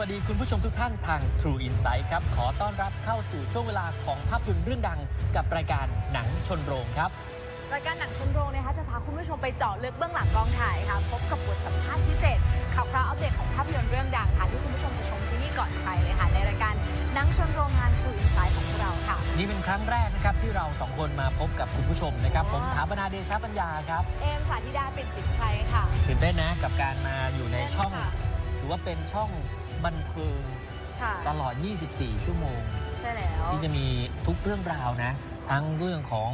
วัสดีครับสวัสดีคุณผู้ชมทุกท่านทาง True Insight ครับ ขอต้อนรับเข้าสู่ช่วงเวลาของภาพยนตร์เรื่องดังกับรายการหนังชนโรงครับ รายการหนังชมโรงนะคะจะพาคุณผู้ชมไปเจาะลึกเบื้องหลังกองถ่ายค่ะพบกับบทสัมภาษณ์พิเศษข่าวคราวอัปเดตของภาพยนตร์เรื่องดังค่ะที่คุณผู้ชมจะชมที่นี่ก่อนใครเลยค่ะในรายการหนังชมโรงงาน True Insight ของเราค่ะ นี่เป็นครั้งแรกนะครับที่เราสองคนมาพบกับคุณผู้ชมนะครับ ผมถาปนาเดชะปัญญาครับเอมสาธิดาปิ่นสินชัยค่ะตื่นเต้นนะกับการมาอยู่ในช่องค่ะถือ ว่าเป็นช่องบันเทิงค่ะตลอด 24 ชั่วโมง ใช่แล้วที่จะมีทุกเรื่องราวนะ ทั้งเรื่องของ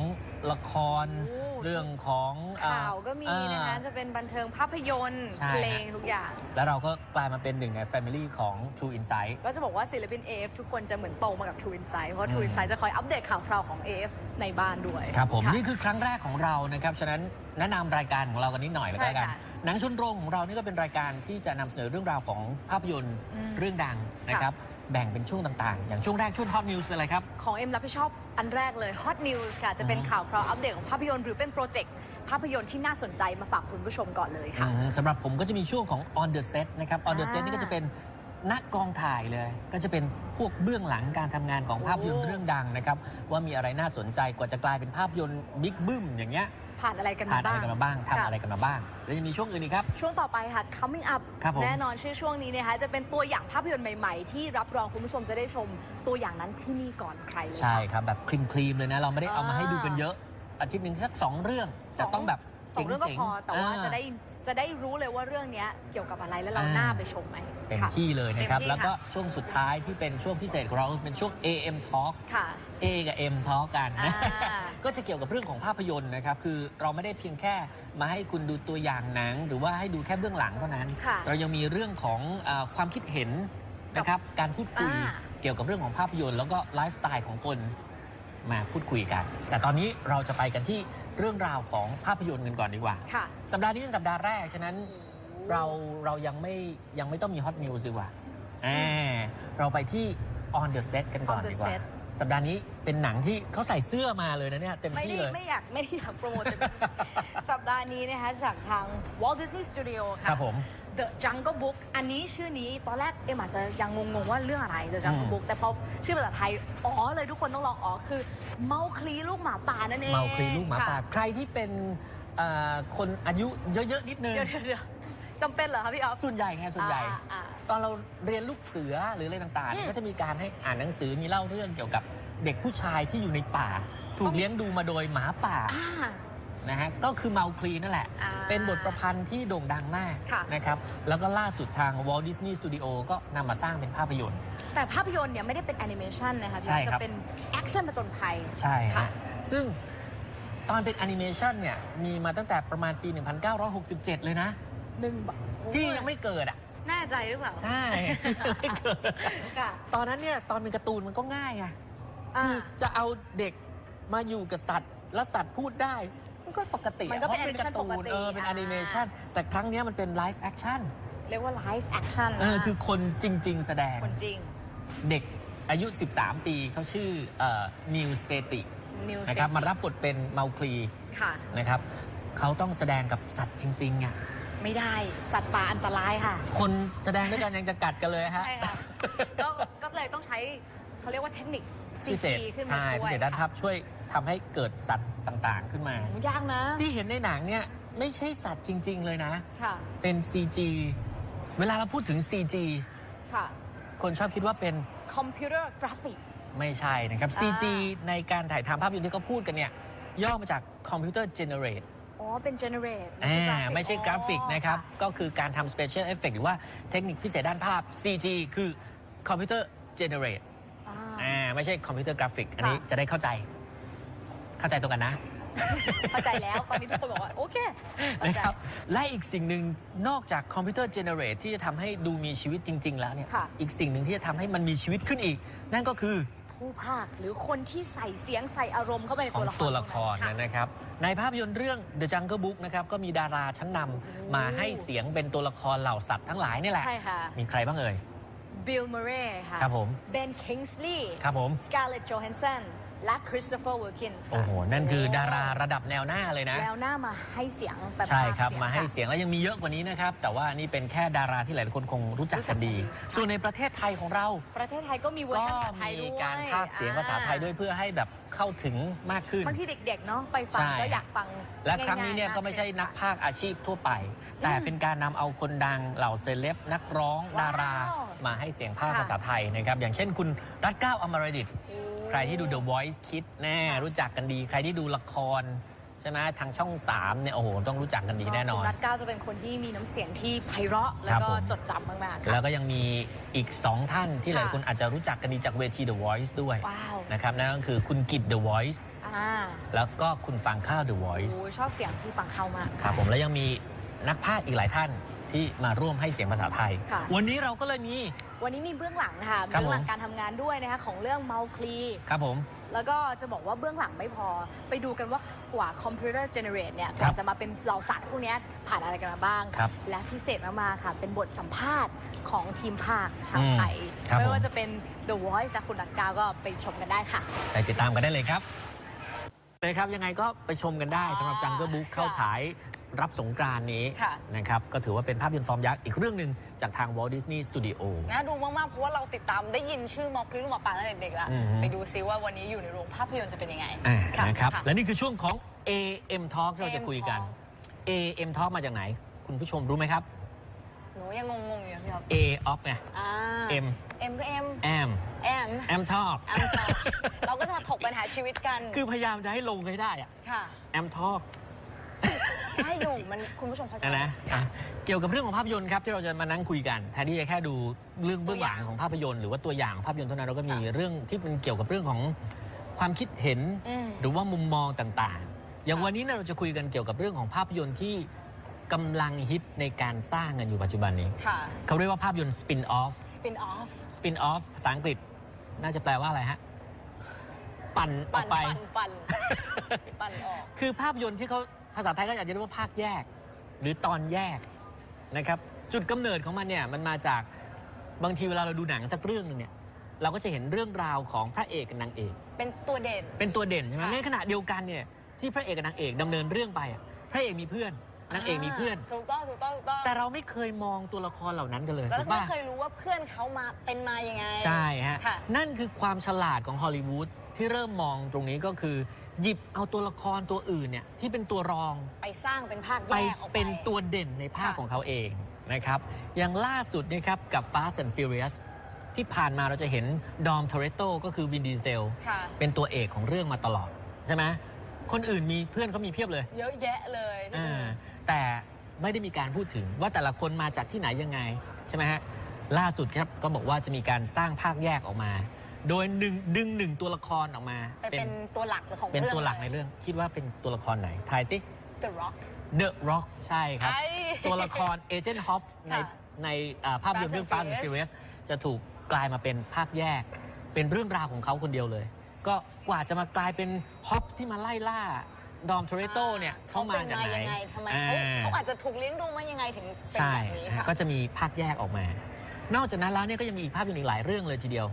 ละคร โอ้ เรื่องของเอ่อข่าวก็มีอ่านะคะจะเป็นบันเทิงภาพยนตร์ใช่เพลงทุกอย่าง แล้วเราก็กลายมาเป็นหนึ่งใน Family ของ True Insight ก็จะบอกว่าศิลปิน AF ทุกคนจะเหมือนโตมากับ True Insight เพราะอื True ม Insight จะคอยอัปเดตข่าวคราวของ AF ในบ้านด้วย ครับผมะนี่คือครั้งแรกของเรานะครับ ฉะนั้นแนะนำรายการของเรากันนิดหน่อยแล้วใช่กันค่ะหนังชนโรงของเรานี่ก็เป็นรายการที่จะนำเสนอเรื่องราวของภาพยนตร์อืมเรื่องดังนะครับ แบ่งเป็นช่วงต่างๆ อย่างช่วงแรกช่วง Hot News เป็นอะไรครับ ของเอ็มรับผิดชอบ อันแรกเลย Hot News ค่ะ จะเป็นอือฮึข่าวคราวอัปเดตของภาพยนตร์หรือเป็นโปรเจกต์ภาพยนตร์ที่น่าสนใจมาฝากคุณผู้ชมก่อนเลยค่ะอืมสำหรับผมก็จะมีช่วงของ On the Set นะครับ On the อ่า Set นี่ก็จะเป็น ณกองถ่ายเลย ก็จะเป็นพวกเบื้องหลังการทำงานของโอ้ภาพยนตร์เรื่องดังนะครับ ว่ามีอะไรน่าสนใจกว่าจะกลายเป็นภาพยนตร์บิ๊กบึ้มอย่างเงี้ยผ่านอะไรกันผ่ามานอะไรบ้าง กันมาบ้างทำค่ะอะไรกันมาบ้าง แล้วยังมีช่วงอื่นอีกครับ ช่วงต่อไปค่ะ coming up ครับผม แน่นอนชื่อช่วงนี้นะคะจะเป็นตัวอย่างภาพยนตร์ใหม่ ๆ ที่รับรองคุณผู้ชมจะได้ชมตัวอย่างนั้นที่นี่ก่อนใครเลยใช่ค่ะครับ แบบคลีนคลีมเลยนะ เราไม่ได้เอามาอ่าให้ดูกันเยอะ อาทิตย์หนึ่งสักสองเรื่องแต่ต้องแบบสองเรื่องก็จ๋พอแต่ว่าอ่จะได้ จะได้รู้เลยว่าเรื่องเนี้ยเกี่ยวกับอะไรแล้วเราอ่า น่าไปชมไหมเต็มค่ะ ที่เลยนะครับ เต็มที่แล้วก็ค่ะช่วงสุดท้ายที่เป็นช่วงพิเศษของเราเป็นช่วง AM Talk ค่ะ A กับ M Talk กันนะ อ่า ก็จะเกี่ยวกับเรื่องของภาพยนตร์นะครับ คือเราไม่ได้เพียงแค่มาให้คุณดูตัวอย่างหนัง หรือว่าให้ดูแค่เบื้องหลังเท่านั้น ค่ะ เรายังมีเรื่องของอาความคิดเห็นนะครับ การพูดคุยอ่า เกี่ยวกับเรื่องของภาพยนตร์ แล้วก็ไลฟ์สไตล์ของคน มาพูดคุยกัน แต่ตอนนี้เราจะไปกันที่เรื่องราวของภาพยนตร์กันก่อนดีกว่า ค่ะ สัปดาห์นี้เป็นสัปดาห์แรก ฉะนั้นเราเรายังไม่ยังไม่ต้องมีฮอตนิวส์ดีกว่าอ่าเราไปที่ on the set กันก่อน On the ดีกว่า set สัปดาห์นี้เป็นหนังที่เขาใส่เสื้อมาเลยนะเนี่ยเต็มไม่ที่ได้เลย ไม่อยากไม่ได้อยากโปรโมทแต่ สัปดาห์นี้นะคะจากทาง Walt Disney Studio คค่ะ รับผม The Jungle Book อันนี้ชื่อนี้ตอนแรกเอ็มอาจจะยังงงๆว่าเรื่องอะไร The อื Jungle ม Book แต่พอชื่อภาษาไทยอ๋อเลยทุกคนต้องลองอ๋อคือ เมาคลีลูกหมาป่านั่นเองเมาคลีลูกหมาป่าค่ะใครที่เป็นเอ่อคนอายุเยอะๆนิดนึงเดี๋ยวเดี๋ยวเดี๋ยวจำเป็นเหรอคะพี่ออฟส่วนใหญ่ไงส่วนใหญ่อ่าอ่าตอนเราเรียนลูกเสือหรืออะไรต่างๆอืมก็จะมีการให้อ่านหนังสือมีเล่าเรื่องเกี่ยวกับเด็กผู้ชายที่อยู่ในป่า ถูกเลี้ยงดูมาโดยหมาป่าอ่า นะฮะก็คือเมาคลีนั่นแหละ อ่าเป็นบทประพันธ์ที่โด่งดังมากค่ะ นะครับแล้วก็ล่าสุดทาง Walt Disney Studio ก็นำมาสร้างเป็นภาพยนตร์ แต่ภาพยนตร์เนี่ยไม่ได้เป็นแอนิเมชันนะคะพี่อใช่อฟครับจะเป็นแอคชั่นผจญภัย ใช่ค่ะฮะซึ่งตอนเป็นแอนิเมชันเนี่ยมีมาตั้งแต่ประมาณปี 1967 เลยนะ หนึ่งบาทที่ยังไม่เกิดอะแน่ใจหรือเปล่าใช่ไม่เกิด ค่ะตอนนั้นเนี่ยตอนเป็นการ์ตูนมันก็ง่ายไง อ่าคือจะเอาเด็กมาอยู่กับสัตว์ แล้วสัตว์พูดได้ มันก็ปกติอะมันก็เป็นพราะการ์ตู animation ปกติเออเป็นอ่าแอนิเมชันแต่ครั้งเนี้ยมันเป็นไลฟ์แอคชั่นเรียกว่าไลฟ์แอคชั่นเออคือคนจริง ๆ แสดงคนจริงเด็กอายุ 13 ปีเขาชื่อนิวเซตินิวนะครับมารับบทเป็นเมาคลีค่ะ นะครับเขาต้องแสดงกับสัตว์จริงๆอะไม่ได้สัตว์ป่าอันตรายค่ะ คนแสดงด้วยกันยังจะกัดกันเลยฮะ ใช่ค่ะ ก็ก็เลยต้องใช้เขาเรียกว่าเทคนิค พิเศษ CG ขึ้นมาใช่ช่พิวยเศษด้านภาพช่วยทำให้เกิดสัตว์ ต่างๆ ขึ้นมาโอ้ยากนะ ที่เห็นในหนังเนี่ยไม่ใช่สัตว์จริง ๆ เลยนะ ค่ะ เป็น CG เวลาเราพูดถึง CG ค่ะ คนชอบคิดว่าเป็นคอมพิวเตอร์กราฟิก ไม่ใช่นะครับอ่า CG ในการถ่ายทำภาพยนตร์ที่เขาพูดกันเนี่ยย่อมาจากคอมพิวเตอร์เจเนเรตอ๋อ เป็น generate อ่าไม่ใช่กราฟิกนะครับอ๋อก็คือการทำ special effect หรือว่าเทคนิคพิเศษด้านภาพ CG คือคอมพิวเตอร์เจเนเรตอ่าอ่าไม่ใช่คอมพิวเตอร์กราฟิกอันนี้ค่ะจะได้เข้าใจ เข้าใจตรงกันนะ เข้าใจแล้ว ตอนนี้ทุกคนบอกว่า โอเคเข้านะใจครับ และอีกสิ่งหนึ่งนอกจากคอมพิวเตอร์เจเนเรตที่จะทำให้ดูมีชีวิตจริง ๆ แล้วเนี่ยค่ะอีกสิ่งหนึ่งที่จะทำให้มันมีชีวิตขึ้นอีก นั่นก็คือผู้ภาคหรือคนที่ใส่เสียงใส่อารมณ์เข้าไปในของตัวละครตัวละครนั้นนะครับ ในภาพยนตร์เรื่อง The Jungle Book นะครับก็มีดาราชั้นนำมาให้เสียงเป็นตัวละครเหล่าสัตว์ทั้งหลายนี่แหละใช่ค่ะมีใครบ้างเอ่ยบิล m ม r เรย์ค่ะครับผมเบนคิงส์ลีย์ครับผมสกาเลตโจแฮนสัน และคริสโตเฟอร์วิลคินส์โอ้โห นั่นคือดาราระดับแนวหน้าเลยนะแล้วหน้ามาให้เสียงแบบใช่ครับภคมาให้ค่ะเสียงแล้วยังมีเยอะกว่านี้นะครับ แต่ว่านี่เป็นแค่ดาราที่หลายๆคนคงรู้จักกันดีรู้จักกันดี ส่วนในประเทศไทยของเรา ประเทศไทยก็มีเวอร์ก็ชันภาษาไทยมีด้วยการพากย์เสียงภาษาไทยด้วยเพื่อให้แบบเข้าถึงมากขึ้นบางทีเด็กๆเนาะไปฟังใช่ก็อยากฟัง และครั้งนี้เนี่ยาๆก็ไม่ใช่นักค่ะพากย์อาชีพทั่วไป แต่เป็นการนำเอาคนดังเหล่าเซเลบนักร้องว้าดาวรา มาให้เสียงพากย์ค่ะภาษาไทยนะครับอย่างเช่นคุณรัตเก้าอมรดิตโอ้ ใครที่ดู The Voice Kids แน่รู้จักกันดี ใครที่ดูละครใช่ไหมทางช่อง3เนี่ยโอ้โหต้องรู้จักกันดีแน่นอนคุณรัตเก้าจะเป็นคนที่มีน้ำเสียงที่ไพเราะแล้วก็ครับผมจดจำมากๆค่ะแล้วก็ยังมีอีก 2 ท่านที่ค่ะหลายคนอาจจะรู้จักกันดีจากเวที The Voice ด้วยว้าวนะครับนั่นก็คือคุณกิต The Voice อ่าแล้วก็คุณฟังข้าว The โอ้ Voice ชอบเสียงที่ฟังเข้ามากครับผมแล้วยังมีนักพากย์อีกหลายท่าน ที่มาร่วมให้เสียงภาษาไทย ค่ะ วันนี้เราก็เลยมี วันนี้มีเบื้องหลังค่ะครับเบื้องหลังผม การทำงานด้วยนะคะของเรื่องเมาคลีครับผม แล้วก็จะบอกว่าเบื้องหลังไม่พอ ไปดูกันว่ากว่าคอมพิวเตอร์เจเนเรตเนี่ยคกรับว่าจะมาเป็นเหล่าสัตว์พวกเนี้ยผ่านอะไรกันมาบ้าง ครับและพิเศษมากๆค่ะ เป็นบทสัมภาษณ์ของทีมภาคชาวอืมไทยครับไม่ผมว่าจะเป็น The Voice และคุณรักกาวก็ไปชมกันได้ค่ะ ไปติดตามกันได้เลยครับเลยครับยังไงก็ไปชมกันได้อ๋อสำหรับจังเกอร์บุ๊กเข้าค่ะฉาย รับสงกรานต์นี้ค่ะ นะครับก็ถือว่าเป็นภาพยนตร์ฟอร์มยักษ์อีกเรื่องหนึ่งจากทาง Walt Disney Studio น่าดูมากๆ เพราะว่าเราติดตามได้ยินชื่อมอคลิลูกหมาป่าตั้งแต่เด็กๆแล้วอือฮึ ไปดูซิว่าวันนี้อยู่ในโรงภาพยนตร์จะเป็นยังไงอ่าค่ะนะครับค่ะและนี่คือช่วงของ AM Talk ที่เราจะ AM คุยกัน Talk AM Talk มาจากไหน คุณผู้ชมรู้ไหมครับ หนูยังงงๆอยู่อะพี่ครับ A of ไง อ่า M M ก็ M am M am talk M Talk เราก็จะมาถกปัญหาชีวิตกันคือพยายามจะให้ลงให้ได้อะ ค่ะ am talk ให้อยู่มันคุณผู้ชมเข้าใจนะนะค่ะอะเกี่ยวกับเรื่องของภาพยนตร์ครับที่เราจะมานั่งคุยกันแทนที่จะแค่ดูเรื่องเบื้องหลังของภาพยนตร์หรือว่าตัวอย่างของภาพยนตร์เท่านั้นเราก็มีเรื่องที่เป็นเกี่ยวกับเรื่องของความคิดเห็น อืม หรือว่ามุมมองต่างๆ อย่างค่ะวันนี้เนี่ยเราจะคุยกันเกี่ยวกับเรื่องของภาพยนตร์ที่กำลังฮิตในการสร้างกันอยู่ปัจจุบันนี้ ค่ะ เขาเรียกว่าภาพยนตร์ spin off spin off spin off ภาษาอังกฤษ น่าจะแปลว่าอะไรฮะ ปั่นออปั่กนไป ปั่นปั่นปั่นออก คือภาพยนตร์ที่เขาภาษาไทยก็อาจจะเรียกว่าภาคแยก หรือตอนแยกนะครับ จุดกำเนิดของมันเนี่ยมันมาจากบางทีเวลาเราดูหนังสักเรื่องหนึงเนี่ยเราก็จะเห็นเรื่องราวของพระเอกกับนางเอก เป็นตัวเด่น เป็นตัวเด่นใช่ไหมค่ะ ในขณะเดียวกันเนี่ยที่พระเอกกับนางเอกดำเนินเรื่องไปอะพระเอกมีเพื่อนนางเอกมีเพื่อน ถูกต้องถูกต้องถูกต้องแต่เราไม่เคยมองตัวละครเหล่านั้นกันเลยแล้วถูกไม่ปะเคยรู้ว่าเพื่อนเขามาเป็นมายังไง ใช่ฮะค่ะ นั่นคือความฉลาดของฮอลลีวูด ที่เริ่มมองตรงนี้ก็คือ หยิบเอาตัวละครตัวอื่นเนี่ยที่เป็นตัวรองไปสร้างเป็นภาคไปแยกออกไป เป็นตัวเด่นในภาคค่ะ ของเขาเองนะครับอย่างล่าสุดเนะครับกับ Fast and Furious ที่ผ่านมาเราจะเห็นดอมทอเรโตก็คือวินดีเซล ค่ะ เป็นตัวเอกของเรื่องมาตลอด ใช่ไหมคนอื่นมีเพื่อนเขามีเพียบเลยเยอะแยะเลยพี่อ่าหนุ่มแต่ไม่ได้มีการพูดถึงว่าแต่ละคนมาจากที่ไหนยังไง ใช่ไหมฮะ ล่าสุดครับก็บอกว่าจะมีการสร้างภาคแยกออกมา โดยหนึ่งดึงหนึ่งตัวละครออกมาไปเป็นตัวหลักของเป็นเรื่องตัวหลักในเลยเรื่อง คิดว่าเป็นตัวละครไหนทายสิ The Rock The Rock ใช่ครับ ไอ้ตัวละครเอเจนต์ฮอปในค่ะในอ่าภาพยนตร์ Fast เรื่อง and Fast and Furious Furious จะถูกกลายมาเป็นภาคแยก เป็นเรื่องราวของเขาคนเดียวเลย ก็กว่าจะมากลายเป็นฮอปที่มาไล่ล่าดอมทอเรโตเนี่ยเขาเข้ามาเป็นจากมาไหนยังไงทำไมอ่เขาเขาอาจจะถูกเลี้ยงดูมายังไงถึงเป็นใช่แบบนี้ค่ะ ก็จะมีภาคแยกออกมา นอกจากนั้นแล้วเนี่ยก็ยังมีอีกภาพยนตร์อีกหลายเรื่องเลยทีเดียว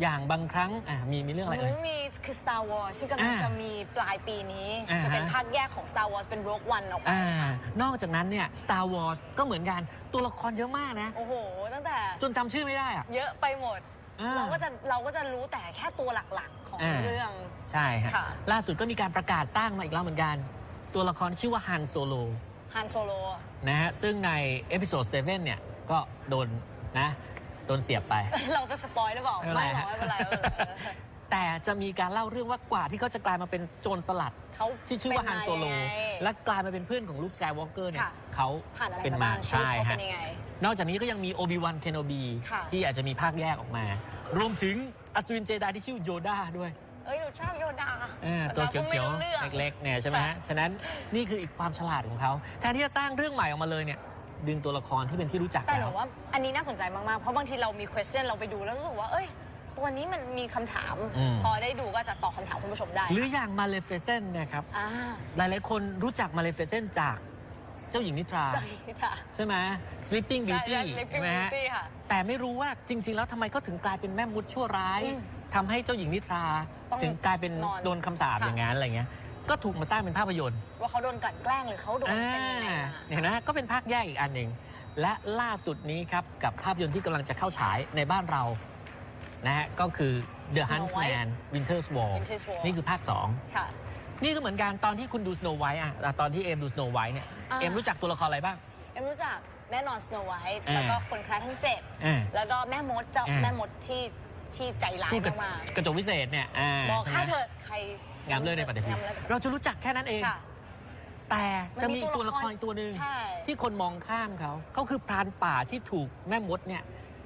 อย่างบางครั้งอะมีมีเรื่องอะไรหนูเอ่ย มีคือ Star Wars ที่กำลังอ่าจะมีปลายปีนี้ อ่าจะเป็นฮะภาคแยกของ Star Wars เป็น Rogue One ออกไปอ่า ค่ะนอกจากนั้นเนี่ย Star Wars ก็เหมือนกันตัวละครเยอะมากนะ โอ้โห ตั้งแต่จนจำชื่อไม่ได้อะเยอะไปหมด อ่า เราก็จะเราก็จะรู้แต่แค่ตัวหลักๆ ของอ่า เรื่อง ใช่ฮะค่ะ ล่าสุดก็มีการประกาศสร้างมาอีกแล้วเหมือนกัน ตัวละครชื่อว่าฮันโซโล Han Solo นะฮะซึ่งในเอพิโซด7เนี่ย ก็โดนนะโดนเสียบไป เราจะสปอยหรือเปล่า ไม่ไม่เป็นหไรรอกไม่เป็นไรเออแต่จะมีการเล่าเรื่องว่ากว่าที่เขาจะกลายมาเป็นโจรสลัด เขาที่ชื่อว่าฮันโซโล เป็นมายังไงและกลายมาเป็นเพื่อนของลูกชายวอลเกอร์เนี่ยค่ะ เขาผ่านอะไรเป็นมามาบ้างชีวิตใช่เขาฮะเป็นยังไง นอกจากนี้ก็ยังมีโอบิวันเคนโนบีค่ะ ที่อาจจะมีภาคแยกออกมา รวมถึงอัศวินเจไดที่ชื่อโยดาด้วย เอ้ยหนูชอบโยดา เออตัวเขีราไม่ยวรู้รื่องๆเล็กๆเนี่ยใช่ไหมฮะ ค่ะ ฉะนั้นนี่คืออีกความฉลาดของเขาแทนที่จะสร้างเรื่องใหม่ออกมาเลยเนี่ย ดึงตัวละครที่เป็นที่รู้จักแต่หแล้นูวว่าอันนี้น่าสนใจมาก ๆ เพราะบางทีเรามี question เราไปดูแล้วรู้สึกว่า เอ้ย ตัวนี้มันมีคำถามอืมพอได้ดูก็จะตอบคำถามคุณผู้ชมได้หรืออย่างมาเลเฟเซนนะครับอ่าหลาย ๆ คนรู้จักมาเลเฟเซนจากเจ้าหญิงนิทราใจค่ะ ใช่ไหม Sleeping ใช่ Beauty ใช่ Sleeping ใช่ไหมฮะ Beauty ค่ะ แต่ไม่รู้ว่าจริง ๆ แล้วทำไมเขาถึงกลายเป็นแม่มดชั่วร้ายอืมทำให้เจ้าหญิงนิทรา ต้องถึงกลายเป็นนอนโดนคำสาปค่ะ อย่างนั้นอะไรเงี้ย ก็ถูกมาสร้างเป็นภาพยนตร์ว่าเขาโดนกลั่นแกล้งหรือเขาโดนเป็นยังไงอ่ามาเห็นไหมก็เป็นภาคแยกอีกอันหนึ่งและล่าสุดนี้ครับ กับภาพยนตร์ที่กำลังจะเข้าฉายในบ้านเรานะฮะก็คือ The Snow Huntsman Winter's War Vintage War นี่คือภาคค่ะ2นี่ก็เหมือนกันตอนที่คุณดู Snow White อะตอนที่เอมดู Snow White เนี่ยอ่าเอมรู้จักตัวละครอะไรบ้าง เอ็มรู้จักแน่นอนสโนไวท์อ่าแล้วก็คนคล้ายทั้งเจ็ดอ่าแล้วก็แม่มดเจ้าอ่าแม่มดที่ ที่ใจร้ายพูดกับมากกระจกวิเศษเนี่ยอ่าๆบอกใช่ไหมข้าเถิดใครงามเลยในปฏิทิน งามเลยเราจะรู้จักแค่นั้นเอง ค่ะ แต่จะมันมีมีอีกตัวละครตัวละครอีกตัวหนึ่งใช่ ที่คนมองข้ามเขาเขาคือพรานป่าที่ถูกแม่มดเนี่ย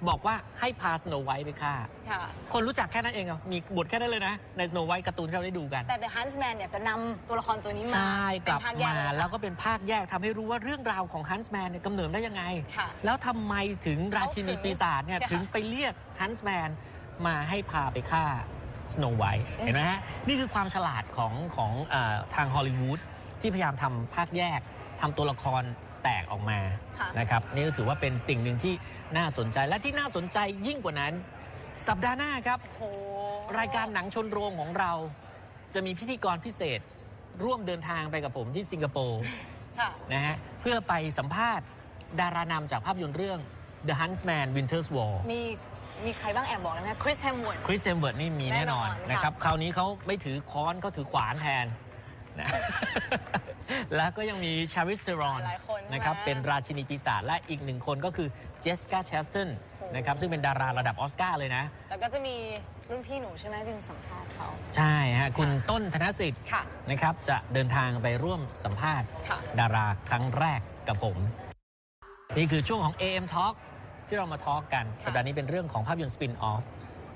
บอกว่าให้พาสโนไวท์ไปฆ่า ค่ะ คนรู้จักแค่นั้นเองเหรอมีบทแค่นั้นเลยนะ ในสโนไวท์การ์ตูนที่เราได้ดูกัน แต่ The Huntsman เนี่ยจะนำตัวละครตัวนี้มาใช่กเป็นลับภาคแยมาเยแล้วก็เป็นภาคแยกทำให้รู้ว่าเรื่องราวของฮันส์แมนเนี่ยกำเนิดได้ยังไง ค่ะ แล้วทำไมถึงราชินีเขาถึงปีศาจเนี่ยค่ะถึงไปเรียกฮันส์แมน มาให้พาไปฆ่าสโนไวท์อืมเห็นไหมฮะ นี่คือความฉลาดของของเออทางฮอลลีวูดที่พยายามทำภาคแยกทำตัวละครแตกออกมาค่ะนะครับนี่ก็ถือว่าเป็นสิ่งหนึ่งที่น่าสนใจและที่น่าสนใจยิ่งกว่านั้น สัปดาห์หน้าครับโอ้โหรายการหนังชนโรงของเรา จะมีพิธีกรพิเศษร่วมเดินทางไปกับผมที่สิงคโปร์ค่ะนะฮะเพื่อไปสัมภาษณ์ดารานำจากภาพยนตร์เรื่อง The Huntsman Winter's War มี มีใครบ้างแอบบอกเลยนะคริสแฮมวูด คริสเซมเบิร์ดนี่มีแน่นอนแน่นอนค่ะนะครับคราวนี้เขาไม่ถือค้อนเขาถือขวานแทนนะ แล้วก็ยังมีชาริสเตอรอนหลายคนใช่ไหม นะครับเป็นราชินีปีศาจและอีกหนึ่งคนก็คือเจสกาแชสตันโอ้โหนะครับซึ่งเป็นดาราระดับออสการ์เลยนะ แล้วก็จะมีรุ่นพี่หนูใช่ไหมเป็นสัมภาษณ์เขาใช่ฮะคุณค่ะต้นธนสิทธิ์ค่ะ นะครับ จะเดินทางไปร่วมสัมภาษณ์ ค่ะ ดาราครั้งแรกกับผม นี่คือช่วงของ AM Talk ที่เรามาทอล์กกันค่ะ สัปดาห์นี้เป็นเรื่องของภาพยนตร์สปินออฟ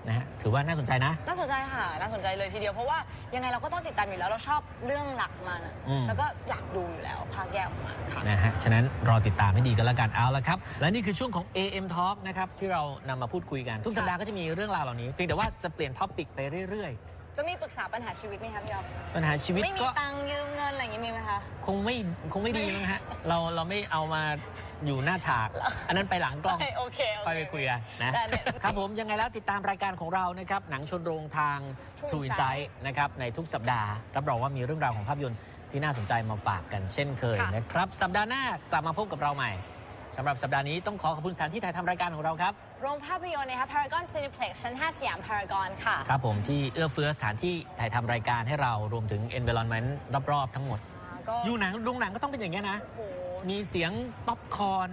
นะฮะถือว่าน่าสนใจนะ น่าสนใจค่ะ น่าสนใจเลยทีเดียวเพราะว่ายังไงเราก็ต้องติดตามอยู่แล้วเราชอบเรื่องหลักมันอะอืม แล้วก็อยากดูอยู่แล้วภาคแยกออกมาค่ะ นะฮะ ฉะนั้นรอติดตามให้ดีกันแล้วกันเอาละครับ และนี่คือช่วงของ AM Talk นะครับ ที่เรานำมาพูดคุยกัน ทุกสัปดาห์ก็จะมีเรื่องราวเหล่านี้ เพียงแต่ว่าจะเปลี่ยนท็อปิกไปเรื่อย จะมีปรึกษาปัญหาชีวิตไหมคะพี่อ๊อฟๆปัญหาชีวิตไม่มีก็ตังค์ยืมเงินอะไรอย่างงี้มีไหมคะ คงไม่คงไม่ดีนะฮะ เราเราไม่เอามาอยู่หน้าฉาก อันนั้นไปหลังกล้องโอเคโอเคค่อยไปคุยกันนะ ได้เลยครับผมยังไงแล้วติดตามรายการของเรานะครับ หนังชนโรงทาง True True Insight Insight นะครับในทุกสัปดาห์ รับรองว่ามีเรื่องราวของภาพยนตร์ที่น่าสนใจมาฝากกันเช่นเคยค่ะ นะครับ สัปดาห์หน้ากลับมาพบกับเราใหม่ สำหรับสัปดาห์นี้ต้องขอขอบคุณสถานที่ถ่ายทำรายการของเราครับ โรงภาพยนตร์นะคะ Paragon Cineplex ชั้น 5 สยามพารากอนค่ะ ครับผมที่เอื้อเฟื้อสถานที่ถ่ายทำรายการให้เรารวมถึง environment รอบๆ ทั้งหมดอ่าก็อยู่หนังโรงหนังก็ต้องเป็นอย่างนี้ยนะ โอ้โห มีเสียงป๊อปคอร์น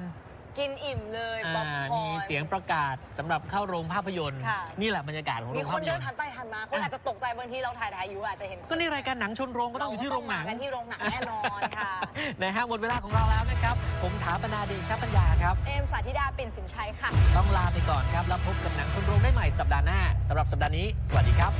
กินอิ่มเลยป๊อปอ่าคอมีร์น เสียงประกาศสำหรับเข้าโรงภาพยนตร์ ค่ะ นี่แหละบรรยากาศของโรมีงคภานพยเดินนตร์ ผ่านไปผ่านมาคนอาจจะตกใจบางทีเราถ่ายถ่ายอยู่อาจจะเห็นก็นี่รายการหนังชนโรงก็ต้องอยู่ที่โรงหนัง เาก็ต้มากันที่โรงหนังแน่นอนค่ะ นะฮะหมดเวลาของเราแล้วนะครับ ผมถาปนาเดชปัญญาครับ เอมสาธิดาปิ่นสินชัยค่ะ ต้องลาไปก่อนครับ แล้วพบกับหนังชนโรงได้ใหม่สัปดาห์หน้าสำหรับสัปดาห์นี้ สวัสดีครับ